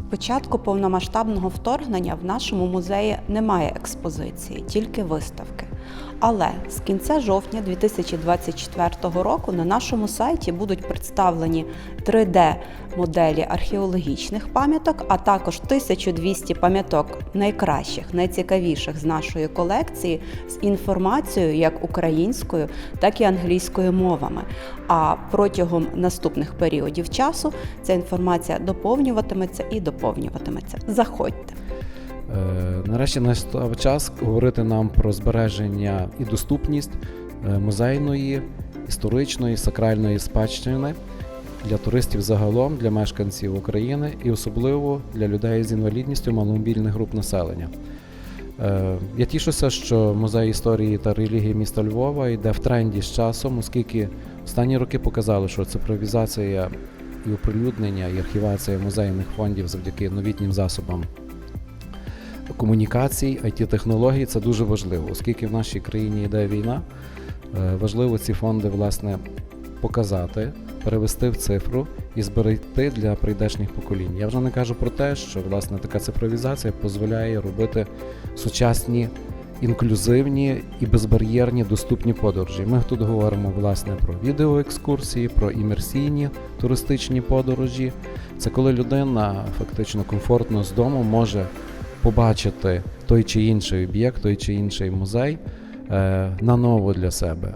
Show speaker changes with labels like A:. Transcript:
A: початку повномасштабного вторгнення в нашому музеї немає експозиції, тільки виставки. Але з кінця жовтня 2024 року на нашому сайті будуть представлені 3D-моделі археологічних пам'яток, а також 1200 пам'яток найкращих, найцікавіших з нашої колекції з інформацією як українською, так і англійською мовами. А протягом наступних періодів часу ця інформація доповнюватиметься і доповнюватиметься. Заходьте.
B: Е, Нарешті настав час говорити нам про збереження і доступність е, музейної, історичної, сакральної спадщини для туристів загалом, для мешканців України і особливо для людей з інвалідністю маломобільних груп населення. Е, Я тішуся, що музей історії та релігії міста Львова йде в тренді з часом, оскільки останні роки показали, що цифровізація і оприлюднення і архівація музейних фондів завдяки новітнім засобам комунікацій, it технологій це дуже важливо, оскільки в нашій країні йде війна. е, Важливо ці фонди власне показати, перевести в цифру і зберегти для прийдешніх поколінь. Я вже не кажу про те, що власне така цифровізація дозволяє робити сучасні. Інклюзивні і безбар'єрні доступні подорожі. Ми тут говоримо власне про відеоекскурсії, про імерсійні туристичні подорожі. Це коли людина фактично комфортно з дому може побачити той чи інший об'єкт, той чи інший музей е, наново для себе.